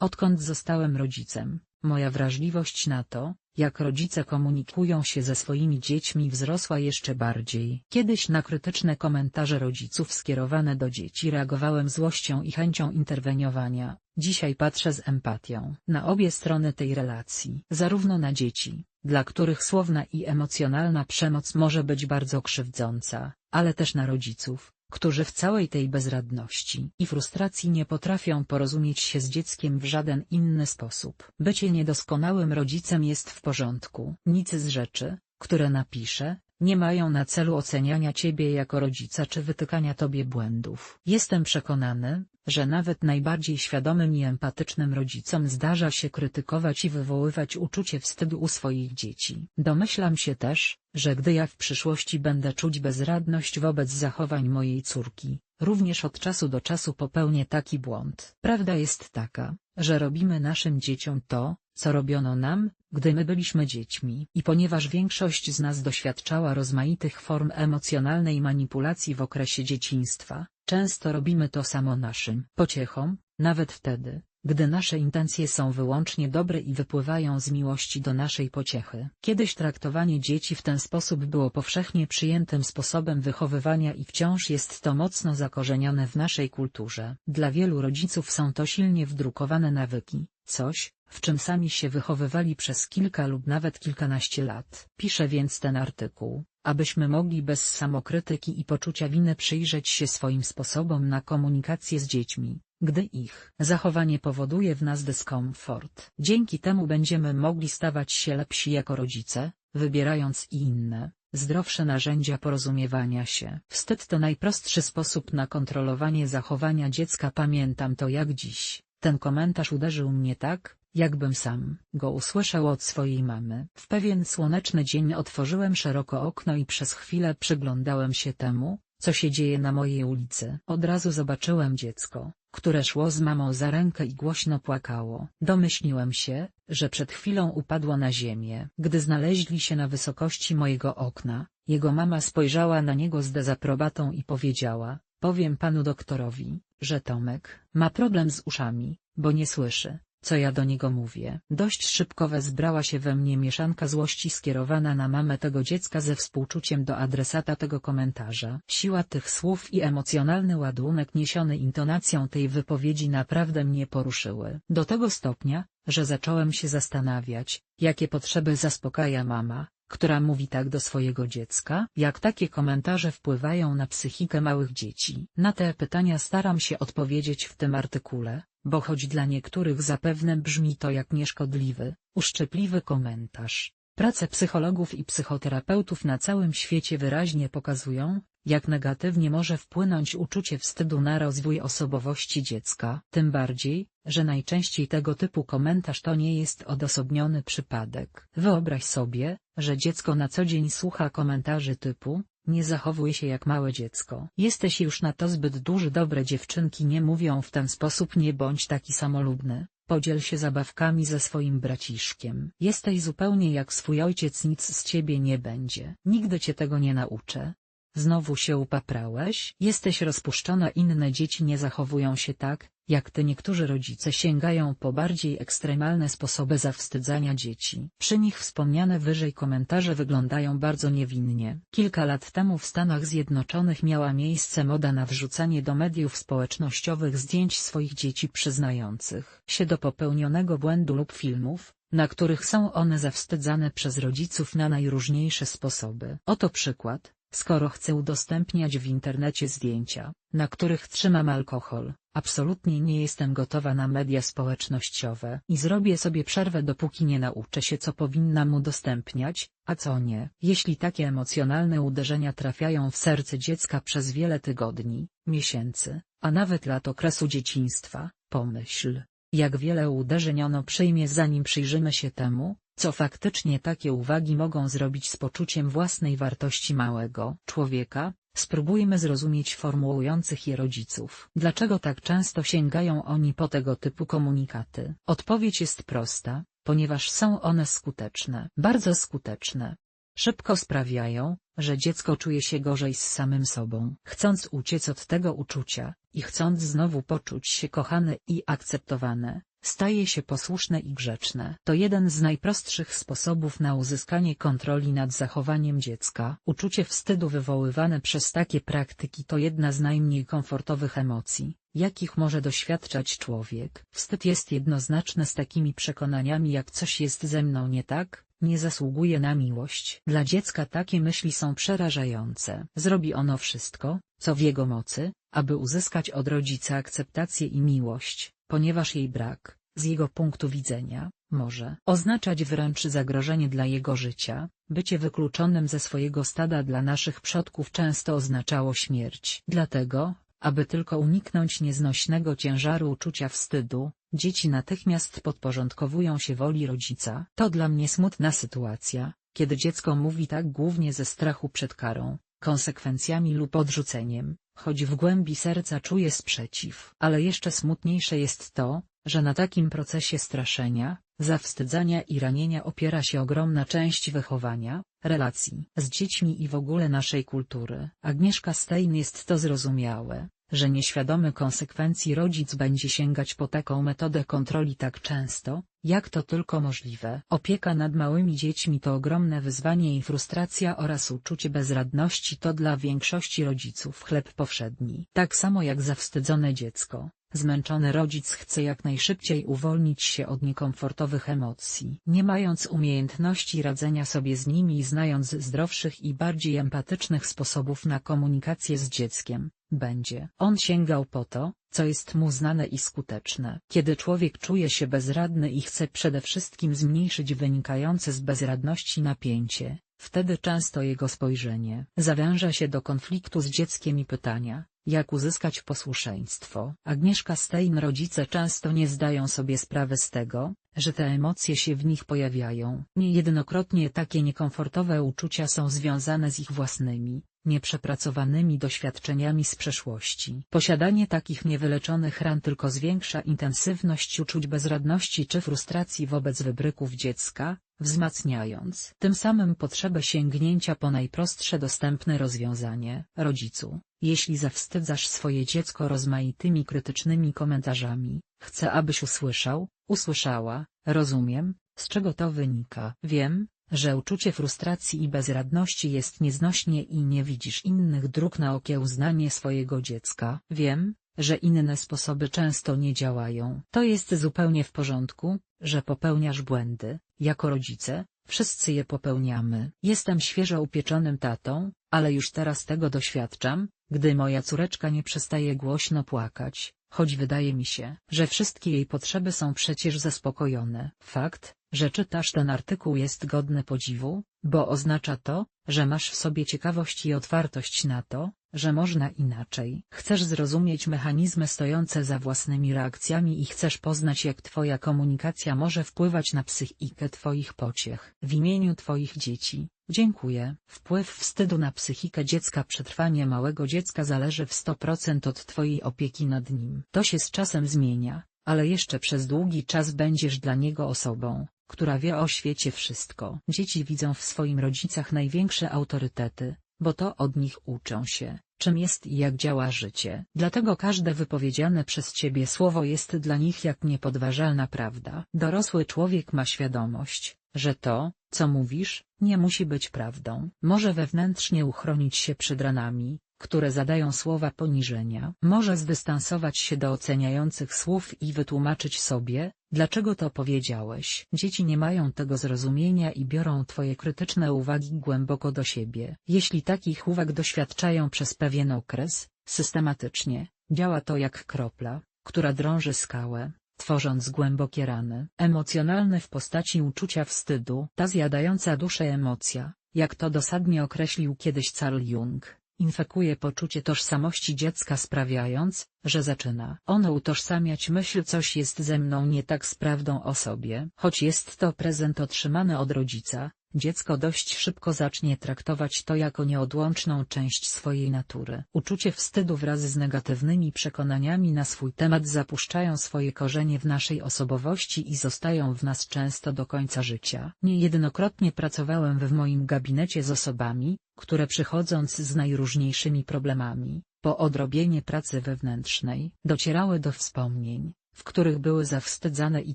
Odkąd zostałem rodzicem, moja wrażliwość na to, jak rodzice komunikują się ze swoimi dziećmi wzrosła jeszcze bardziej. Kiedyś na krytyczne komentarze rodziców skierowane do dzieci reagowałem złością i chęcią interweniowania, dzisiaj patrzę z empatią na obie strony tej relacji. Zarówno na dzieci, dla których słowna i emocjonalna przemoc może być bardzo krzywdząca, ale też na rodziców, którzy w całej tej bezradności i frustracji nie potrafią porozumieć się z dzieckiem w żaden inny sposób. Bycie niedoskonałym rodzicem jest w porządku. Nic z rzeczy, które napiszę, nie mają na celu oceniania ciebie jako rodzica czy wytykania tobie błędów. Jestem przekonany, że nawet najbardziej świadomym i empatycznym rodzicom zdarza się krytykować i wywoływać uczucie wstydu u swoich dzieci. Domyślam się też, że gdy ja w przyszłości będę czuć bezradność wobec zachowań mojej córki, również od czasu do czasu popełnię taki błąd. Prawda jest taka, że robimy naszym dzieciom to, co robiono nam, gdy my byliśmy dziećmi. I ponieważ większość z nas doświadczała rozmaitych form emocjonalnej manipulacji w okresie dzieciństwa, często robimy to samo naszym pociechom, nawet wtedy, gdy nasze intencje są wyłącznie dobre i wypływają z miłości do naszej pociechy. Kiedyś traktowanie dzieci w ten sposób było powszechnie przyjętym sposobem wychowywania i wciąż jest to mocno zakorzenione w naszej kulturze. Dla wielu rodziców są to silnie wdrukowane nawyki, coś, w czym sami się wychowywali przez kilka lub nawet kilkanaście lat. Piszę więc ten artykuł, abyśmy mogli bez samokrytyki i poczucia winy przyjrzeć się swoim sposobom na komunikację z dziećmi, gdy ich zachowanie powoduje w nas dyskomfort. Dzięki temu będziemy mogli stawać się lepsi jako rodzice, wybierając inne, zdrowsze narzędzia porozumiewania się. Wstyd to najprostszy sposób na kontrolowanie zachowania dziecka pamiętam to jak dziś. Ten komentarz uderzył mnie tak, jakbym sam go usłyszał od swojej mamy. W pewien słoneczny dzień otworzyłem szeroko okno i przez chwilę przyglądałem się temu, co się dzieje na mojej ulicy. Od razu zobaczyłem dziecko, które szło z mamą za rękę i głośno płakało. Domyśliłem się, że przed chwilą upadło na ziemię. Gdy znaleźli się na wysokości mojego okna, jego mama spojrzała na niego z dezaprobatą i powiedziała, powiem panu doktorowi, że Tomek ma problem z uszami, bo nie słyszy co ja do niego mówię. Dość szybko wezbrała się we mnie mieszanka złości skierowana na mamę tego dziecka ze współczuciem do adresata tego komentarza. Siła tych słów i emocjonalny ładunek niesiony intonacją tej wypowiedzi naprawdę mnie poruszyły. Do tego stopnia, że zacząłem się zastanawiać, jakie potrzeby zaspokaja mama, która mówi tak do swojego dziecka? Jak takie komentarze wpływają na psychikę małych dzieci? Na te pytania staram się odpowiedzieć w tym artykule, bo choć dla niektórych zapewne brzmi to jak nieszkodliwy, uszczypliwy komentarz, prace psychologów i psychoterapeutów na całym świecie wyraźnie pokazują, jak negatywnie może wpłynąć uczucie wstydu na rozwój osobowości dziecka, tym bardziej, że najczęściej tego typu komentarz to nie jest odosobniony przypadek. Wyobraź sobie, że dziecko na co dzień słucha komentarzy typu, nie zachowuj się jak małe dziecko. Jesteś już na to zbyt duży dobre dziewczynki nie mówią w ten sposób nie bądź taki samolubny. Podziel się zabawkami ze swoim braciszkiem. Jesteś zupełnie jak swój ojciec nic z ciebie nie będzie. Nigdy cię tego nie nauczę. Znowu się upaprałeś? Jesteś rozpuszczona inne dzieci nie zachowują się tak, jak ty niektórzy rodzice sięgają po bardziej ekstremalne sposoby zawstydzania dzieci. Przy nich wspomniane wyżej komentarze wyglądają bardzo niewinnie. Kilka lat temu w Stanach Zjednoczonych miała miejsce moda na wrzucanie do mediów społecznościowych zdjęć swoich dzieci przyznających się do popełnionego błędu lub filmów, na których są one zawstydzane przez rodziców na najróżniejsze sposoby. Oto przykład, skoro chcę udostępniać w internecie zdjęcia, na których trzymam alkohol, absolutnie nie jestem gotowa na media społecznościowe i zrobię sobie przerwę dopóki nie nauczę się co powinnam udostępniać, a co nie. Jeśli takie emocjonalne uderzenia trafiają w serce dziecka przez wiele tygodni, miesięcy, a nawet lat okresu dzieciństwa, pomyśl, jak wiele uderzeń ono przyjmie zanim przyjrzymy się temu, co faktycznie takie uwagi mogą zrobić z poczuciem własnej wartości małego człowieka? Spróbujmy zrozumieć formułujących je rodziców. Dlaczego tak często sięgają oni po tego typu komunikaty? Odpowiedź jest prosta, ponieważ są one skuteczne. Bardzo skuteczne. Szybko sprawiają, że dziecko czuje się gorzej z samym sobą. Chcąc uciec od tego uczucia, i chcąc znowu poczuć się kochane i akceptowane, staje się posłuszne i grzeczne. To jeden z najprostszych sposobów na uzyskanie kontroli nad zachowaniem dziecka. Uczucie wstydu wywoływane przez takie praktyki to jedna z najmniej komfortowych emocji, jakich może doświadczać człowiek. Wstyd jest jednoznaczny z takimi przekonaniami jak coś jest ze mną nie tak, nie zasługuje na miłość. Dla dziecka takie myśli są przerażające. Zrobi ono wszystko, co w jego mocy, aby uzyskać od rodzica akceptację i miłość, ponieważ jej brak, z jego punktu widzenia, może oznaczać wręcz zagrożenie dla jego życia. Bycie wykluczonym ze swojego stada dla naszych przodków często oznaczało śmierć. Dlatego, aby tylko uniknąć nieznośnego ciężaru uczucia wstydu, dzieci natychmiast podporządkowują się woli rodzica. To dla mnie smutna sytuacja, kiedy dziecko mówi tak głównie ze strachu przed karą, konsekwencjami lub odrzuceniem, choć w głębi serca czuje sprzeciw. Ale jeszcze smutniejsze jest to, że na takim procesie straszenia, zawstydzania i ranienia opiera się ogromna część wychowania, relacji z dziećmi i w ogóle naszej kultury. Agnieszka Stein jest to zrozumiałe, że nieświadomy konsekwencji rodzic będzie sięgać po taką metodę kontroli tak często, jak to tylko możliwe. Opieka nad małymi dziećmi to ogromne wyzwanie i frustracja oraz uczucie bezradności to dla większości rodziców chleb powszedni. Tak samo jak zawstydzone dziecko, Zmęczony rodzic chce jak najszybciej uwolnić się od niekomfortowych emocji. Nie mając umiejętności radzenia sobie z nimi i znając zdrowszych i bardziej empatycznych sposobów na komunikację z dzieckiem, będzie on sięgał po to, co jest mu znane i skuteczne. Kiedy człowiek czuje się bezradny i chce przede wszystkim zmniejszyć wynikające z bezradności napięcie, wtedy często jego spojrzenie zawęża się do konfliktu z dzieckiem i pytania, jak uzyskać posłuszeństwo? Agnieszka Stein rodzice często nie zdają sobie sprawy z tego, że te emocje się w nich pojawiają. Niejednokrotnie takie niekomfortowe uczucia są związane z ich własnymi, nieprzepracowanymi doświadczeniami z przeszłości. Posiadanie takich niewyleczonych ran tylko zwiększa intensywność uczuć bezradności czy frustracji wobec wybryków dziecka, wzmacniając tym samym potrzebę sięgnięcia po najprostsze dostępne rozwiązanie. Rodzicu, jeśli zawstydzasz swoje dziecko rozmaitymi krytycznymi komentarzami, chcę abyś usłyszał, usłyszała, rozumiem, z czego to wynika. Wiem, że uczucie frustracji i bezradności jest nieznośnie i nie widzisz innych dróg na okiełznanie swojego dziecka. Wiem, że inne sposoby często nie działają. To jest zupełnie w porządku, że popełniasz błędy, jako rodzice, wszyscy je popełniamy. Jestem świeżo upieczonym tatą, ale już teraz tego doświadczam, gdy moja córeczka nie przestaje głośno płakać, choć wydaje mi się, że wszystkie jej potrzeby są przecież zaspokojone. Fakt, że czytasz ten artykuł jest godny podziwu, bo oznacza to, że masz w sobie ciekawość i otwartość na to, że można inaczej. Chcesz zrozumieć mechanizmy stojące za własnymi reakcjami i chcesz poznać jak Twoja komunikacja może wpływać na psychikę Twoich pociech. W imieniu Twoich dzieci, dziękuję. Wpływ wstydu na psychikę dziecka Przetrwanie małego dziecka zależy w 100% od Twojej opieki nad nim. To się z czasem zmienia, ale jeszcze przez długi czas będziesz dla niego osobą, która wie o świecie wszystko. Dzieci widzą w swoim rodzicach największe autorytety, bo to od nich uczą się, czym jest i jak działa życie. Dlatego każde wypowiedziane przez ciebie słowo jest dla nich jak niepodważalna prawda. Dorosły człowiek ma świadomość, że to, co mówisz, nie musi być prawdą. Może wewnętrznie uchronić się przed ranami, które zadają słowa poniżenia. Może zdystansować się do oceniających słów i wytłumaczyć sobie, dlaczego to powiedziałeś. Dzieci nie mają tego zrozumienia i biorą twoje krytyczne uwagi głęboko do siebie. Jeśli takich uwag doświadczają przez pewien okres, systematycznie, działa to jak kropla, która drąży skałę, tworząc głębokie rany. Emocjonalne w postaci uczucia wstydu. Ta zjadająca duszę emocja, jak to dosadnie określił kiedyś Carl Jung, infekuje poczucie tożsamości dziecka sprawiając, że zaczyna ono utożsamiać myśl coś jest ze mną nie tak z prawdą o sobie. Choć jest to prezent otrzymany od rodzica, dziecko dość szybko zacznie traktować to jako nieodłączną część swojej natury. Uczucie wstydu wraz z negatywnymi przekonaniami na swój temat zapuszczają swoje korzenie w naszej osobowości i zostają w nas często do końca życia. Niejednokrotnie pracowałem w moim gabinecie z osobami, które przychodząc z najróżniejszymi problemami, po odrobienie pracy wewnętrznej, docierały do wspomnień, w których były zawstydzane i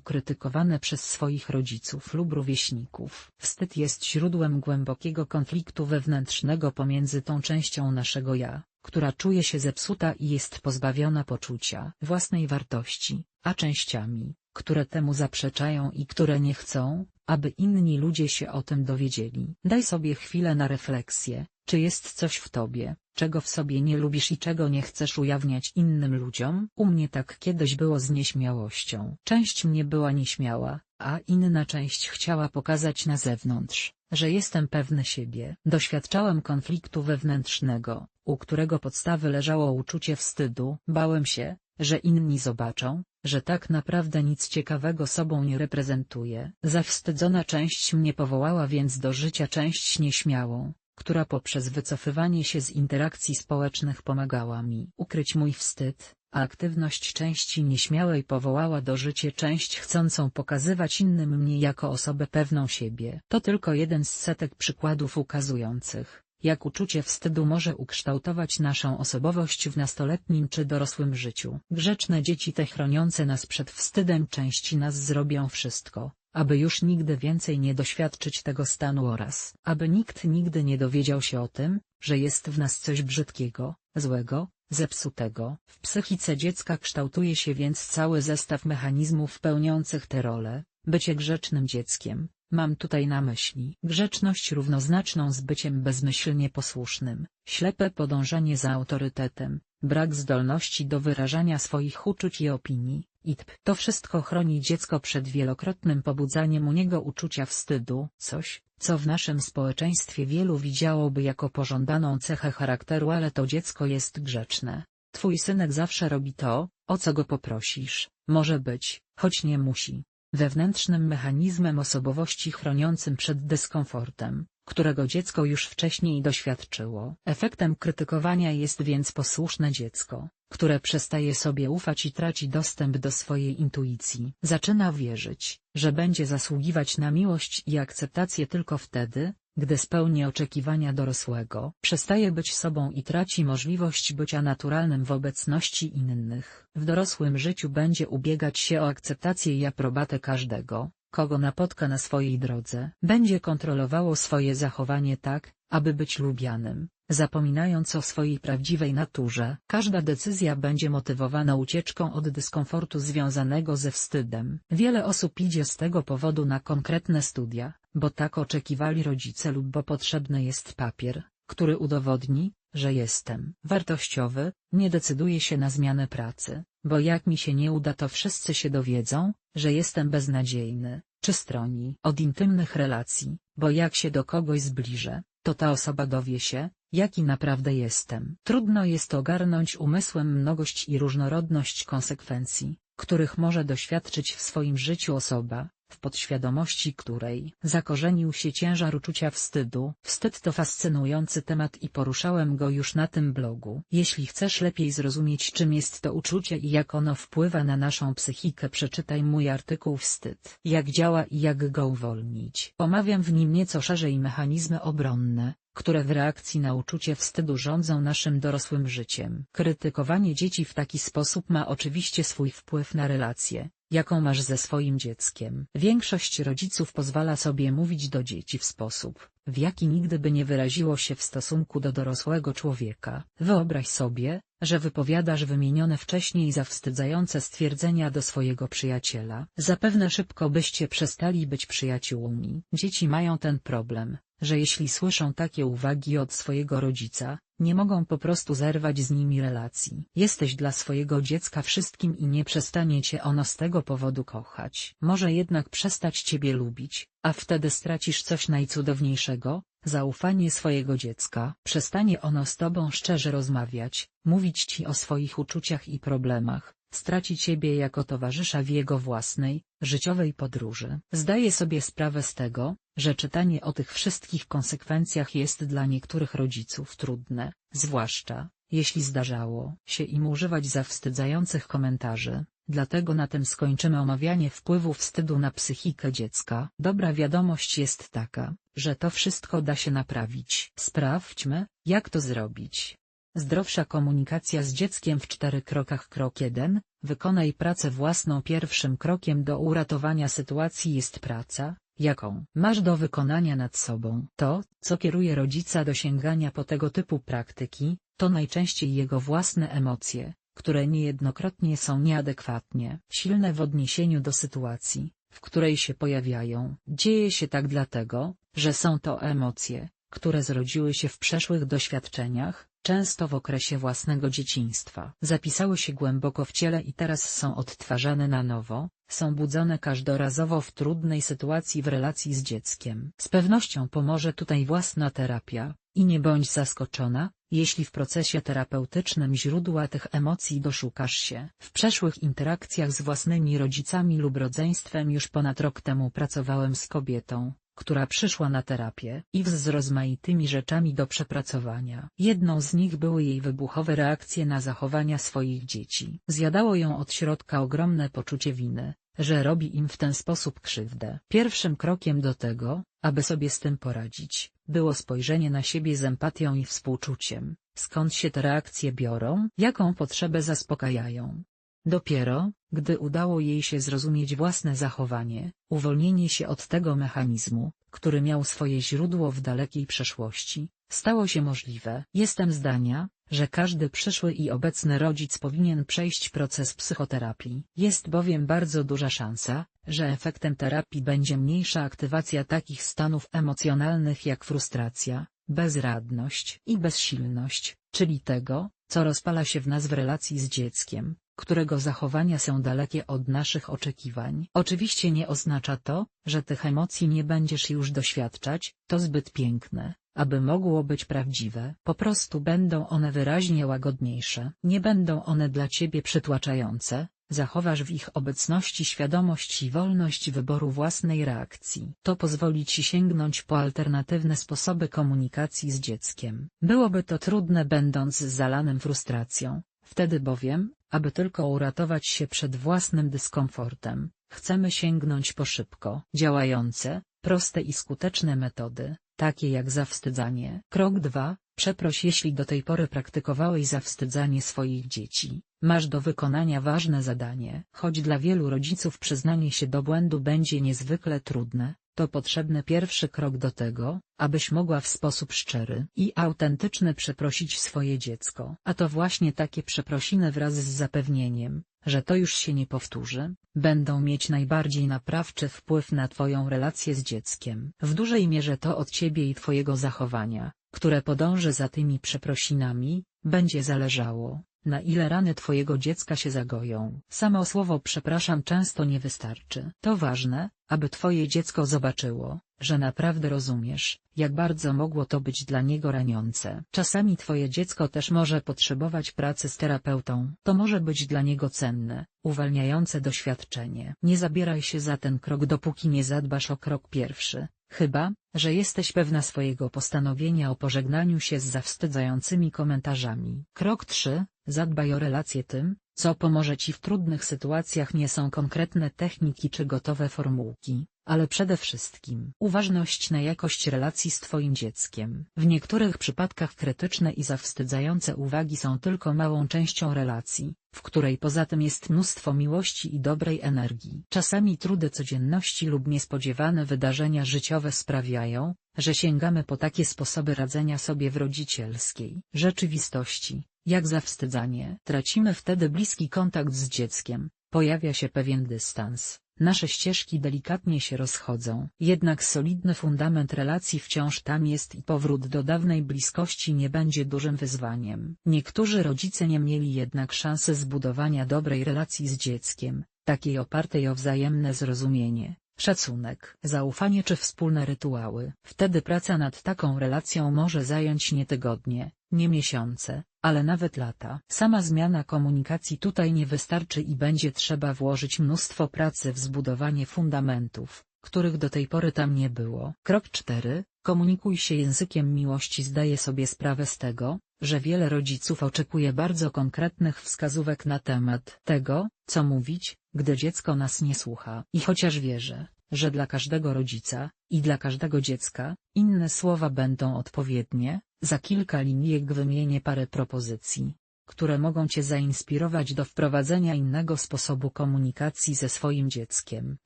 krytykowane przez swoich rodziców lub rówieśników. Wstyd jest źródłem głębokiego konfliktu wewnętrznego pomiędzy tą częścią naszego ja, która czuje się zepsuta i jest pozbawiona poczucia własnej wartości, a częściami, które temu zaprzeczają i które nie chcą, aby inni ludzie się o tym dowiedzieli. Daj sobie chwilę na refleksję, czy jest coś w tobie, czego w sobie nie lubisz i czego nie chcesz ujawniać innym ludziom? U mnie tak kiedyś było z nieśmiałością. Część mnie była nieśmiała, a inna część chciała pokazać na zewnątrz, że jestem pewny siebie. Doświadczałem konfliktu wewnętrznego, u którego podstawy leżało uczucie wstydu. Bałem się, że inni zobaczą, że tak naprawdę nic ciekawego sobą nie reprezentuje. Zawstydzona część mnie powołała więc do życia część nieśmiałą, która poprzez wycofywanie się z interakcji społecznych pomagała mi ukryć mój wstyd, a aktywność części nieśmiałej powołała do życia część chcącą pokazywać innym mnie jako osobę pewną siebie. To tylko jeden z setek przykładów ukazujących, jak uczucie wstydu może ukształtować naszą osobowość w nastoletnim czy dorosłym życiu. Grzeczne dzieci te chroniące nas przed wstydem części nas zrobią wszystko, aby już nigdy więcej nie doświadczyć tego stanu oraz aby nikt nigdy nie dowiedział się o tym, że jest w nas coś brzydkiego, złego, zepsutego. W psychice dziecka kształtuje się więc cały zestaw mechanizmów pełniących tę rolę, bycie grzecznym dzieckiem, Mam tutaj na myśli grzeczność równoznaczną z byciem bezmyślnie posłusznym, ślepe podążanie za autorytetem, brak zdolności do wyrażania swoich uczuć i opinii, itp. To wszystko chroni dziecko przed wielokrotnym pobudzaniem u niego uczucia wstydu, coś, co w naszym społeczeństwie wielu widziałoby jako pożądaną cechę charakteru ale to dziecko jest grzeczne. Twój synek zawsze robi to, o co go poprosisz, może być, choć nie musi wewnętrznym mechanizmem osobowości chroniącym przed dyskomfortem, którego dziecko już wcześniej doświadczyło. Efektem krytykowania jest więc posłuszne dziecko, które przestaje sobie ufać i traci dostęp do swojej intuicji. Zaczyna wierzyć, że będzie zasługiwać na miłość i akceptację tylko wtedy, gdy spełni oczekiwania dorosłego, przestaje być sobą i traci możliwość bycia naturalnym w obecności innych. W dorosłym życiu będzie ubiegać się o akceptację i aprobatę każdego, kogo napotka na swojej drodze. Będzie kontrolowało swoje zachowanie tak, aby być lubianym, zapominając o swojej prawdziwej naturze. Każda decyzja będzie motywowana ucieczką od dyskomfortu związanego ze wstydem. Wiele osób idzie z tego powodu na konkretne studia, bo tak oczekiwali rodzice lub bo potrzebny jest papier, który udowodni, że jestem wartościowy, nie decyduję się na zmianę pracy, bo jak mi się nie uda to wszyscy się dowiedzą, że jestem beznadziejny, czy stroni od intymnych relacji, bo jak się do kogoś zbliżę, to ta osoba dowie się, jaki naprawdę jestem. Trudno jest ogarnąć umysłem mnogość i różnorodność konsekwencji, których może doświadczyć w swoim życiu osoba, w podświadomości której zakorzenił się ciężar uczucia wstydu. Wstyd to fascynujący temat i poruszałem go już na tym blogu. Jeśli chcesz lepiej zrozumieć czym jest to uczucie i jak ono wpływa na naszą psychikę przeczytaj mój artykuł Wstyd. Jak działa i jak go uwolnić. Omawiam w nim nieco szerzej mechanizmy obronne, które w reakcji na uczucie wstydu rządzą naszym dorosłym życiem. Krytykowanie dzieci w taki sposób ma oczywiście swój wpływ na relacje, jaką masz ze swoim dzieckiem. Większość rodziców pozwala sobie mówić do dzieci w sposób, w jaki nigdy by nie wyraziło się w stosunku do dorosłego człowieka. Wyobraź sobie, że wypowiadasz wymienione wcześniej zawstydzające stwierdzenia do swojego przyjaciela. Zapewne szybko byście przestali być przyjaciółmi. Dzieci mają ten problem, że jeśli słyszą takie uwagi od swojego rodzica, nie mogą po prostu zerwać z nimi relacji. Jesteś dla swojego dziecka wszystkim i nie przestanie cię ono z tego powodu kochać. Może jednak przestać ciebie lubić, a wtedy stracisz coś najcudowniejszego, zaufanie swojego dziecka. Przestanie ono z tobą szczerze rozmawiać, mówić ci o swoich uczuciach i problemach, straci ciebie jako towarzysza w jego własnej, życiowej podróży. Zdaję sobie sprawę z tego, że czytanie o tych wszystkich konsekwencjach jest dla niektórych rodziców trudne, zwłaszcza, jeśli zdarzało się im używać zawstydzających komentarzy, dlatego na tym skończymy omawianie wpływu wstydu na psychikę dziecka. Dobra wiadomość jest taka, że to wszystko da się naprawić. Sprawdźmy, jak to zrobić. Zdrowsza komunikacja z dzieckiem w czterech krokach Krok 1. Wykonaj pracę własną Pierwszym krokiem do uratowania sytuacji jest praca, jaką masz do wykonania nad sobą. To, co kieruje rodzica do sięgania po tego typu praktyki, to najczęściej jego własne emocje, które niejednokrotnie są nieadekwatnie silne w odniesieniu do sytuacji, w której się pojawiają. Dzieje się tak dlatego, że są to emocje, które zrodziły się w przeszłych doświadczeniach, często w okresie własnego dzieciństwa. Zapisały się głęboko w ciele i teraz są odtwarzane na nowo, są budzone każdorazowo w trudnej sytuacji w relacji z dzieckiem. Z pewnością pomoże tutaj własna terapia, i nie bądź zaskoczona, jeśli w procesie terapeutycznym źródła tych emocji doszukasz się. W przeszłych interakcjach z własnymi rodzicami lub rodzeństwem już ponad rok temu pracowałem z kobietą, która przyszła na terapię i z rozmaitymi rzeczami do przepracowania. Jedną z nich były jej wybuchowe reakcje na zachowania swoich dzieci. Zjadało ją od środka ogromne poczucie winy, że robi im w ten sposób krzywdę. Pierwszym krokiem do tego, aby sobie z tym poradzić, było spojrzenie na siebie z empatią i współczuciem, skąd się te reakcje biorą, jaką potrzebę zaspokajają. Dopiero, gdy udało jej się zrozumieć własne zachowanie, uwolnienie się od tego mechanizmu, który miał swoje źródło w dalekiej przeszłości, stało się możliwe. Jestem zdania, że każdy przyszły i obecny rodzic powinien przejść proces psychoterapii. Jest bowiem bardzo duża szansa, że efektem terapii będzie mniejsza aktywacja takich stanów emocjonalnych jak frustracja, bezradność i bezsilność, czyli tego, co rozpala się w nas w relacji z dzieckiem, którego zachowania są dalekie od naszych oczekiwań. Oczywiście nie oznacza to, że tych emocji nie będziesz już doświadczać, to zbyt piękne, aby mogło być prawdziwe. Po prostu będą one wyraźnie łagodniejsze. Nie będą one dla ciebie przytłaczające, zachowasz w ich obecności świadomość i wolność wyboru własnej reakcji. To pozwoli ci sięgnąć po alternatywne sposoby komunikacji z dzieckiem. Byłoby to trudne będąc zalanym frustracją, wtedy bowiem, aby tylko uratować się przed własnym dyskomfortem, chcemy sięgnąć po szybko działające, proste i skuteczne metody, takie jak zawstydzanie. Krok 2. Przeproś jeśli do tej pory praktykowałeś zawstydzanie swoich dzieci. Masz do wykonania ważne zadanie. Choć dla wielu rodziców przyznanie się do błędu będzie niezwykle trudne, to potrzebny pierwszy krok do tego, abyś mogła w sposób szczery i autentyczny przeprosić swoje dziecko. A to właśnie takie przeprosiny wraz z zapewnieniem, że to już się nie powtórzy, będą mieć najbardziej naprawczy wpływ na Twoją relację z dzieckiem. W dużej mierze to od Ciebie i Twojego zachowania, które podąży za tymi przeprosinami, będzie zależało, na ile rany Twojego dziecka się zagoją. Samo słowo przepraszam często nie wystarczy. To ważne, aby Twoje dziecko zobaczyło, że naprawdę rozumiesz, jak bardzo mogło to być dla niego raniące. Czasami Twoje dziecko też może potrzebować pracy z terapeutą. To może być dla niego cenne, uwalniające doświadczenie. Nie zabieraj się za ten krok dopóki nie zadbasz o krok pierwszy, chyba, że jesteś pewna swojego postanowienia o pożegnaniu się z zawstydzającymi komentarzami. Krok 3. Zadbaj o relacje tym, co pomoże Ci w trudnych sytuacjach nie są konkretne techniki czy gotowe formułki, ale przede wszystkim uważność na jakość relacji z Twoim dzieckiem. W niektórych przypadkach krytyczne i zawstydzające uwagi są tylko małą częścią relacji, w której poza tym jest mnóstwo miłości i dobrej energii. Czasami trudy codzienności lub niespodziewane wydarzenia życiowe sprawiają, że sięgamy po takie sposoby radzenia sobie w rodzicielskiej rzeczywistości, jak zawstydzanie. Tracimy wtedy bliski kontakt z dzieckiem, pojawia się pewien dystans, nasze ścieżki delikatnie się rozchodzą. Jednak solidny fundament relacji wciąż tam jest i powrót do dawnej bliskości nie będzie dużym wyzwaniem. Niektórzy rodzice nie mieli jednak szansy zbudowania dobrej relacji z dzieckiem, takiej opartej o wzajemne zrozumienie, szacunek, zaufanie czy wspólne rytuały. Wtedy praca nad taką relacją może zająć nie tygodnie, nie miesiące, ale nawet lata. Sama zmiana komunikacji tutaj nie wystarczy i będzie trzeba włożyć mnóstwo pracy w zbudowanie fundamentów, których do tej pory tam nie było. Krok 4. Komunikuj się językiem miłości Zdaję sobie sprawę z tego, że wiele rodziców oczekuje bardzo konkretnych wskazówek na temat tego, co mówić, gdy dziecko nas nie słucha. I chociaż wierzę, że dla każdego rodzica, i dla każdego dziecka, inne słowa będą odpowiednie, za kilka linijek wymienię parę propozycji, które mogą Cię zainspirować do wprowadzenia innego sposobu komunikacji ze swoim dzieckiem.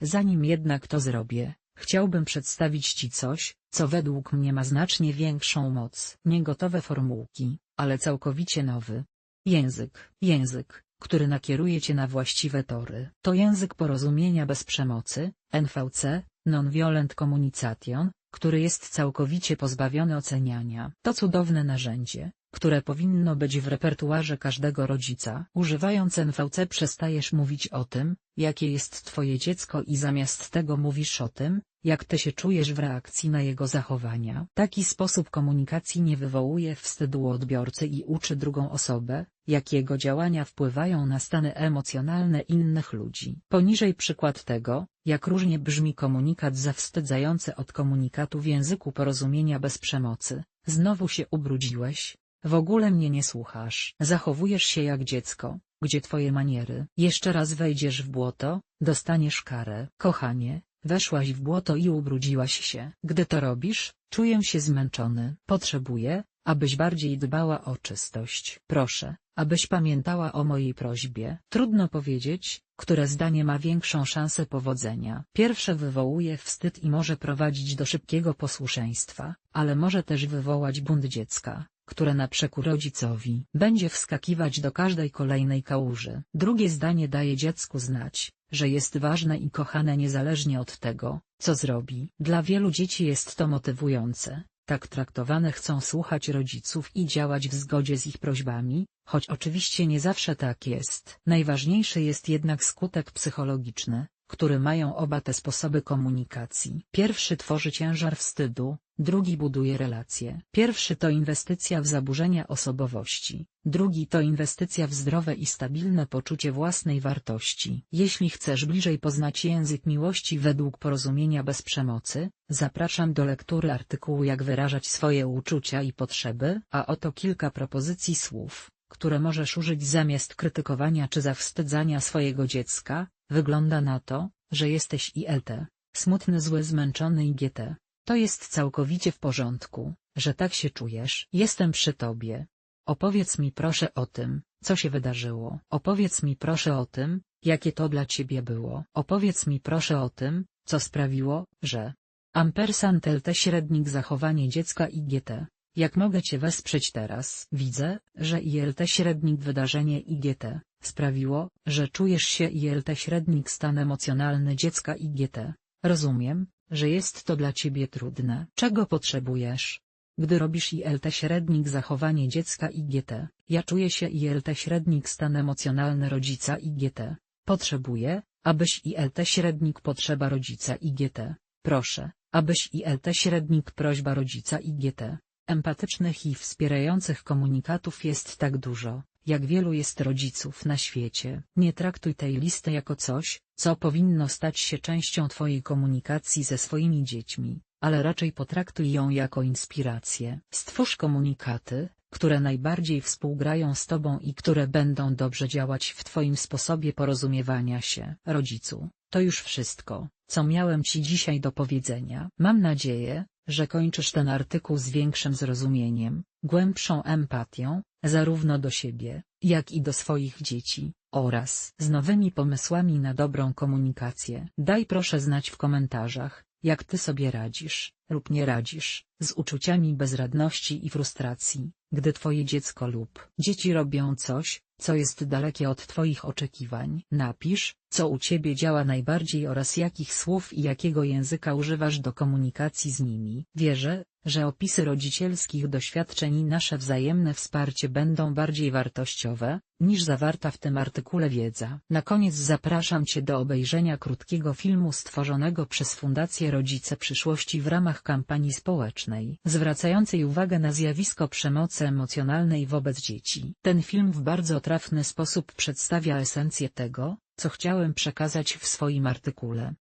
Zanim jednak to zrobię, chciałbym przedstawić Ci coś, co według mnie ma znacznie większą moc. Nie gotowe formułki, ale całkowicie nowy. Język. Język, który nakieruje Cię na właściwe tory. To język porozumienia bez przemocy, NVC, Non-Violent Communication, który jest całkowicie pozbawiony oceniania. To cudowne narzędzie, które powinno być w repertuarze każdego rodzica. Używając NVC przestajesz mówić o tym, jakie jest Twoje dziecko i zamiast tego mówisz o tym, jak Ty się czujesz w reakcji na jego zachowania. Taki sposób komunikacji nie wywołuje wstydu odbiorcy i uczy drugą osobę, jak jego działania wpływają na stany emocjonalne innych ludzi. Poniżej przykład tego, jak różnie brzmi komunikat zawstydzający od komunikatu w języku porozumienia bez przemocy. Znowu się ubrudziłeś, w ogóle mnie nie słuchasz. Zachowujesz się jak dziecko, gdzie twoje maniery. Jeszcze raz wejdziesz w błoto, dostaniesz karę. Kochanie, weszłaś w błoto i ubrudziłaś się. Gdy to robisz, czuję się zmęczony. Potrzebuję, abyś bardziej dbała o czystość. Proszę, abyś pamiętała o mojej prośbie. Trudno powiedzieć, które zdanie ma większą szansę powodzenia. Pierwsze wywołuje wstyd i może prowadzić do szybkiego posłuszeństwa, ale może też wywołać bunt dziecka, które na przekór rodzicowi będzie wskakiwać do każdej kolejnej kałuży. Drugie zdanie daje dziecku znać, że jest ważne i kochane niezależnie od tego, co zrobi. Dla wielu dzieci jest to motywujące, tak traktowane chcą słuchać rodziców i działać w zgodzie z ich prośbami, choć oczywiście nie zawsze tak jest. Najważniejszy jest jednak skutek psychologiczny, który mają oba te sposoby komunikacji. Pierwszy tworzy ciężar wstydu, drugi buduje relacje. Pierwszy to inwestycja w zaburzenia osobowości, drugi to inwestycja w zdrowe i stabilne poczucie własnej wartości. Jeśli chcesz bliżej poznać język miłości według porozumienia bez przemocy, zapraszam do lektury artykułu Jak wyrażać swoje uczucia i potrzeby, a oto kilka propozycji słów które możesz użyć zamiast krytykowania czy zawstydzania swojego dziecka, wygląda na to, że jesteś ILT, smutny zły zmęczony i GT. To jest całkowicie w porządku, że tak się czujesz. Jestem przy tobie. Opowiedz mi proszę o tym, co się wydarzyło. Opowiedz mi proszę o tym, jakie to dla ciebie było. Opowiedz mi proszę o tym, co sprawiło, że... Ampersand LT średnik zachowanie dziecka IGT. Jak mogę Cię wesprzeć teraz? Widzę, że ILT średnik wydarzenie IGT sprawiło, że czujesz się ILT średnik stan emocjonalny dziecka IGT. Rozumiem, że jest to dla Ciebie trudne. Czego potrzebujesz? Gdy robisz ILT średnik zachowanie dziecka IGT, ja czuję się ILT średnik stan emocjonalny rodzica IGT. Potrzebuję, abyś ILT średnik potrzeba rodzica IGT. Proszę, abyś ILT średnik prośba rodzica IGT. Empatycznych i wspierających komunikatów jest tak dużo, jak wielu jest rodziców na świecie. Nie traktuj tej listy jako coś, co powinno stać się częścią Twojej komunikacji ze swoimi dziećmi, ale raczej potraktuj ją jako inspirację. Stwórz komunikaty, które najbardziej współgrają z Tobą i które będą dobrze działać w Twoim sposobie porozumiewania się. Rodzicu, to już wszystko, co miałem Ci dzisiaj do powiedzenia. Mam nadzieję, że kończysz ten artykuł z większym zrozumieniem, głębszą empatią, zarówno do siebie, jak i do swoich dzieci, oraz z nowymi pomysłami na dobrą komunikację. Daj proszę znać w komentarzach, jak ty sobie radzisz, lub nie radzisz, z uczuciami bezradności i frustracji, gdy twoje dziecko lub dzieci robią coś, co jest dalekie od twoich oczekiwań. Napisz, co u ciebie działa najbardziej oraz jakich słów i jakiego języka używasz do komunikacji z nimi. Wierzę, że opisy rodzicielskich doświadczeń i nasze wzajemne wsparcie będą bardziej wartościowe, niż zawarta w tym artykule wiedza. Na koniec zapraszam Cię do obejrzenia krótkiego filmu stworzonego przez Fundację Rodzice Przyszłości w ramach kampanii społecznej, zwracającej uwagę na zjawisko przemocy emocjonalnej wobec dzieci. Ten film w bardzo trafny sposób przedstawia esencję tego, co chciałem przekazać w swoim artykule.